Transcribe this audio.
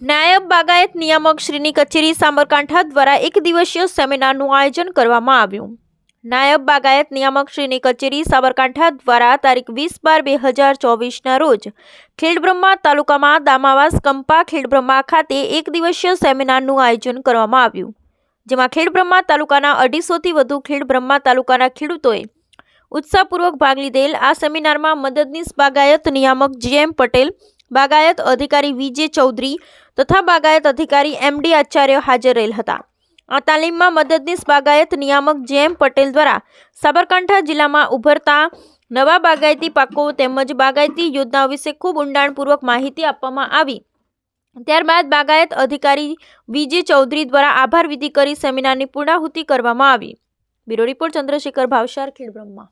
બાગાયત નિયામક શ્રીની કચેરી સાબરકાંઠા દ્વારા એક દિવસીય સેમિનારનું આયોજન કરવામાં આવ્યું. નાયબ બાગાયત નિયામક શ્રીની કચેરી સાબરકાંઠા દ્વારા તારીખ વીસ બાર બે હજાર ચોવીસના રોજ ખેડબ્રહ્મા તાલુકામાં દામાવાસ કંપા ખેડબ્રહ્મા ખાતે એક દિવસીય સેમિનારનું આયોજન કરવામાં આવ્યું, જેમાં ખેડબ્રહ્મા તાલુકાના અઢીસોથી વધુ ખેડબ્રહ્મા તાલુકાના ખેડૂતોએ ઉત્સાહપૂર્વક ભાગ લીધેલ. આ સેમિનારમાં મદદનીશ બાગાયત નિયામક જીએમ પટેલ બાગાયત અધિકારી વિજે ચૌધરી તથા બાગાયત અધિકારી એમડી આચાર્ય હાજર રહેલ હતા. આ તાલીમમાં મદદનીશ બાગાયત નિયામક જેમ પટેલ દ્વારા સાબરકાંઠા જિલ્લામાં ઉભરતા નવા બાગાયતી પાકો તેમજ બાગાયતી યોજનાઓ વિશે ખૂબ ઊંડાણપૂર્વક માહિતી આપવામાં આવી. ત્યારબાદ બાગાયત અધિકારી વિજે ચૌધરી દ્વારા આભાર વિધિ કરી સેમિનારની પૂર્ણાહુતિ કરવામાં આવી. Bureau report Chandrashekhar Bhavsar, Khedbrahma.